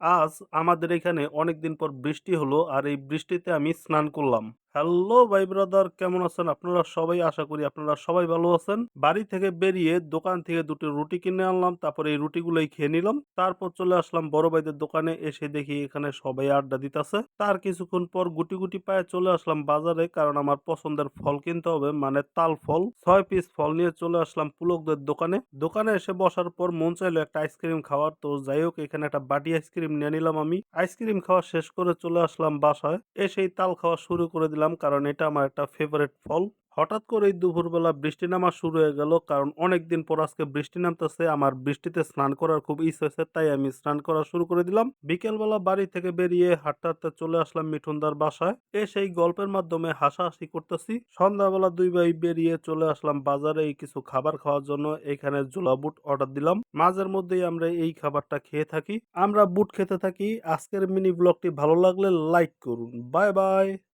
আজ আমাদের এখানে অনেক দিন পর বৃষ্টি হলো আর এই বৃষ্টিতে আমি স্নান করলাম। হ্যালো ভাই ব্রাদার, কেমন আছেন? আপনারা সবাই আশা করি আপনারা সবাই ভালো আছেন। বাড়ি থেকে বেরিয়ে দোকান থেকে দুটো রুটি কিনে আনলাম, তারপরে এই রুটিগুলোই খেয়ে নিলাম। তারপর চলে আসলাম বড় ভাইদের দোকানে, এসে দেখি এখানে সবাই আড্ডা দিতেছে। তার কিছুক্ষণ পর গুটি গুটি পায়ে চলে আসলাম বাজারে, কারণ আমার পছন্দের ফল কিনতে হবে মানে তাল ফল। ছয় পিস ফল নিয়ে চলে আসলাম পুলকদের দোকানে। দোকানে এসে বসার পর মন চাইলো একটা আইসক্রিম খাওয়ার, তো যাই হোক, এখানে একটা বাটি আইসক্রিম নিয়ে নিলাম আমি। আইসক্রিম খাওয়া শেষ করে চলে আসলাম বাসায়। এসেই তাল খাওয়া শুরু করে দিলাম কারণ এটা আমার একটা ফেভারিট ফল। হঠাৎ করেই দুপুরবেলা বৃষ্টি নামা শুরু হয়ে গেল কারণ অনেক দিন পর আজকে বৃষ্টি নামতেছে। আমার বৃষ্টিতে স্নান করার খুব ইচ্ছে হয়েছে, তাই আমি স্নান করা শুরু করে দিলাম। বিকেলবেলা বাড়ি থেকে বেরিয়ে হাঁটতে হাঁটতে চলে আসলাম মিঠুনদার বাসায়। এ সেই গল্পের মাধ্যমে হাসাহাসি করতেছি। সন্ধ্যাবেলা দুই ভাই বেরিয়ে চলে আসলাম বাজারে এই কিছু খাবার খাওয়ার জন্য। এখানে জোলা বুট অর্ডার দিলাম। মাঝের মধ্যেই আমরা এই খাবারটা খেয়ে থাকি। আমরা বুট খেতে থাকি। আজকের মিনি ব্লগটি ভালো লাগলে লাইক করুন। Bye bye